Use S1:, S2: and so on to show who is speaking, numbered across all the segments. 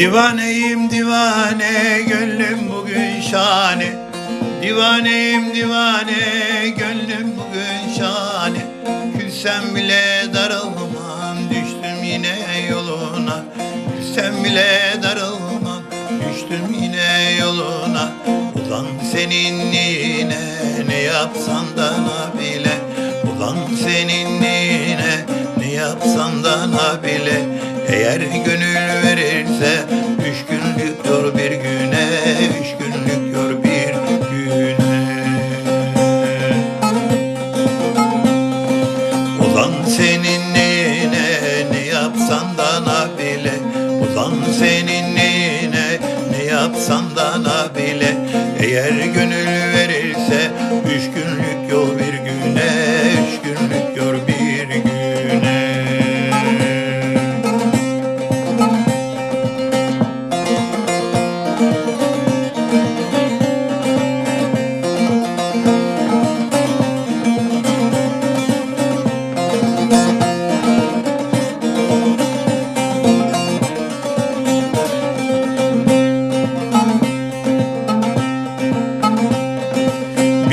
S1: Divaneyim divane gönlüm bugün şahane. Divaneyim divane gönlüm bugün şahane. Küssem bile darılmam düştüm yine yoluna. Küssem bile darılmam düştüm yine yoluna. Ulan senin neyine ne yapsan da bile. Ulan senin neyine ne yapsan da bile. Eğer gönül verirse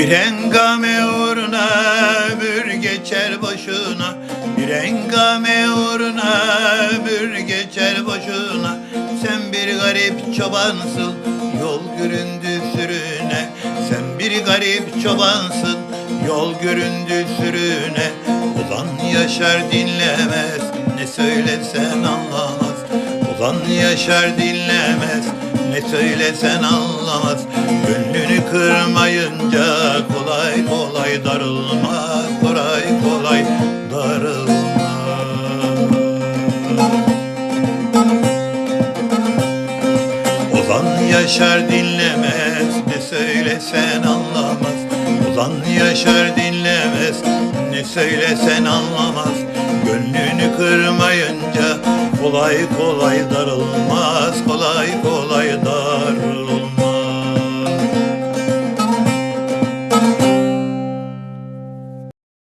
S1: Bir engame uğruna ömür geçer başına Bir engame uğruna ömür geçer başına Sen bir garip çobansın yol göründü sürüne. Sen bir garip çobansın yol göründü sürüne. Ulan yaşar dinlemez ne söylesen anlamaz. Ulan yaşar dinlemez ne söylesen anlamaz. Gönlünü kırmayınca kolay darılmaz Kolay kolay darılmaz Ulan yaşar dinlemez ne söylesen anlamaz. Ulan yaşar dinlemez ne söylesen anlamaz. Gönlünü kırmayınca kolay kolay darılmaz Kolay kolay darılmaz